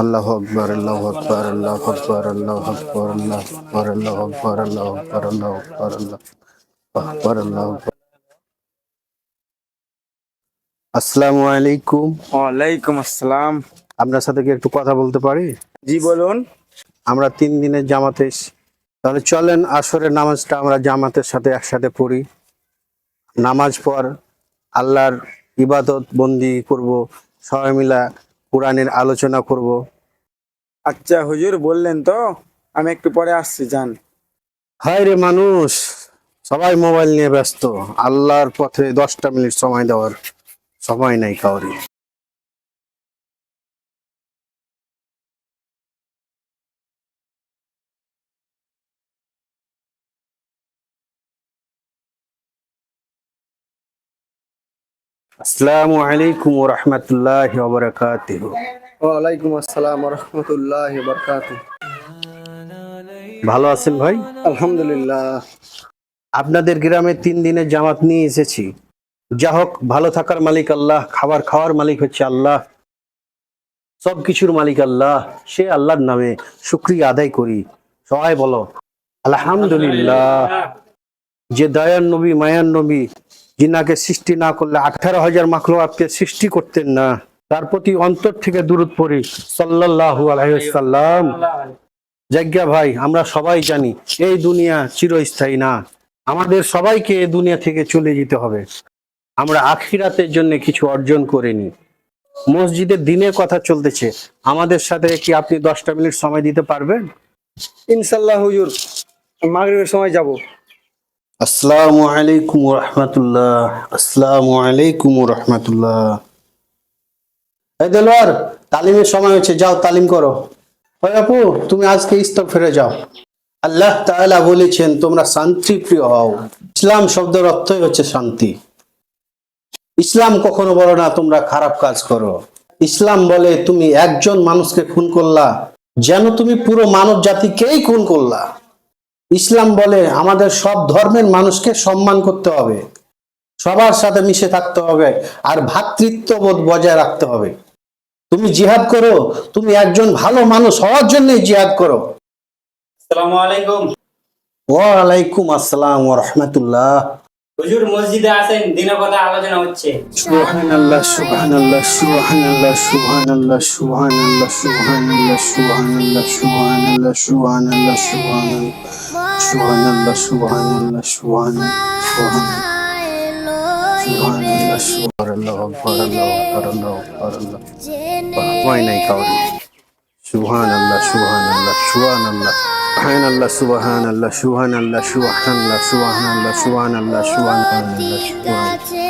আল্লাহ আকবর আল্লাহ আকবর আল্লাহ আকবর আল্লাহ আকবর আল্লাহ আকবর আল্লাহ আকবর আল্লাহ আকবর আল্লাহ আকবর আল্লাহ আকবর আল্লাহ আকবর। আসসালামু আলাইকুম। ওয়ালাইকুম আসসালাম। আপনার সাথে কি একটু কথা বলতে পারি? জি বলুন। আমরা তিন দিনের জামাতে তাহলে চলেন আসরের নামাজটা আমরা জামাতের সাথে একসাথে পড়ি। নামাজ পর আল্লাহর ইবাদত বন্দি করব সবাই মিলা কোরআনের আলোচনা করব। আচ্ছা হুজুর বললেন তো আমি একটু পরে আসছি যান। হায় রে মানুষ সবাই মোবাইল নিয়ে ব্যস্ত। আল্লাহর পথে দশটা মিনিট সময় দেওয়ার সময় নাই কাউরি। আসসালামু আলাইকুম ওয়া রাহমাতুল্লাহি ওয়া বারাকাতুহু। ওয়ালাইকুম আসসালাম রহমতুল্লাহ বরকাত ভালো আছেন ভাই? আলহামদুলিল্লাহ। আপনাদের গ্রামে তিন দিনের জামাত নিয়ে এসেছি। যা হোক ভালো থাকার মালিক আল্লাহ খাবার খাওয়ার মালিক হচ্ছে আল্লাহ। সব কিছুর মালিক আল্লাহ সে আল্লাহর নামে শুক্রিয়া আদায় করি। সবাই বলো আলহামদুলিল্লাহ। যে দয়ার নবী মায়ার নবী যিনাকে সৃষ্টি না করলে আঠারো হাজার মাখলুয়াতকে সৃষ্টি করতেন না। তার প্রতি অন্তর থেকে দূরত পড়ি। সাল্লাল্লাহু আলাইহি সাল্লাম জাজ্ঞা ভাই, আমরা সবাই জানি এই দুনিয়া চিরস্থায়ী না। আমাদের সবাইকে এই দুনিয়া থেকে চলে যেতে হবে। আমরা আখিরাতের জন্য কিছু অর্জন করে করিনি। মসজিদের দিনের কথা চলতেছে। আমাদের সাথে কি আপনি দশটা মিনিট সময় দিতে পারবেন? ইনশাল্লাহ হুজুর। মাগরিবের সময় যাব। আসসালামু আলাইকুম রহমতুল্লাহ আসসালামু আলাইকুম রহমতুল্লাহ এই দেলোয়ার, তালিমের সময় হয়েছে, যাও তালিম করো। আপু, তুমি আজকে ফিরে যাও। আল্লাহ বলেছেন, তোমরা হও। ইসলাম শব্দের অর্থই হচ্ছে শান্তি। ইসলাম কখনো বলো না, তোমরা খারাপ কাজ করো। ইসলাম বলে, তুমি একজন মানুষকে খুন করলা, যেন তুমি পুরো মানব জাতিকেই খুন করলা। ইসলাম বলে আমাদের সব ধর্মের মানুষকে সম্মান করতে হবে। সবার সাথে মিশে থাকতে হবে আর ভ্রাতৃত্ববোধ বজায় রাখতে হবে। তুমি জিহাদ করো তুমি একজন ভালো মানুষ হওয়ার জন্য জিহাদ করো। আসসালামু আলাইকুম। ওয়ালাইকুম আসসালাম রাহমাতুল্লাহ। হুজুর মসজিদে আসেন দিনের কথা আলোচনা হচ্ছে সুবহানাল্লাহ সুবহানাল্লাহ সুবহানাল্লাহ সুবহানাল্লাহ সুবহানাল্লাহ সুবহানাল্লাহ সুবহানাল্লাহ সুবহানাল্লাহ সুবহানাল্লাহ সুবহানাল্লাহ সুবহানাল্লাহ সুবহানাল্লাহ সুবহানাল্লাহ সুবহানাল্লাহ সুবহানাল্লাহ সুবহান আল্লাহ সুবহান আল্লাহ সুহান আল্লাহ সুহান আল্লাহ সুহান আল্লাহ সুহান আল্লাহ সুহান আল্লাহ সুহান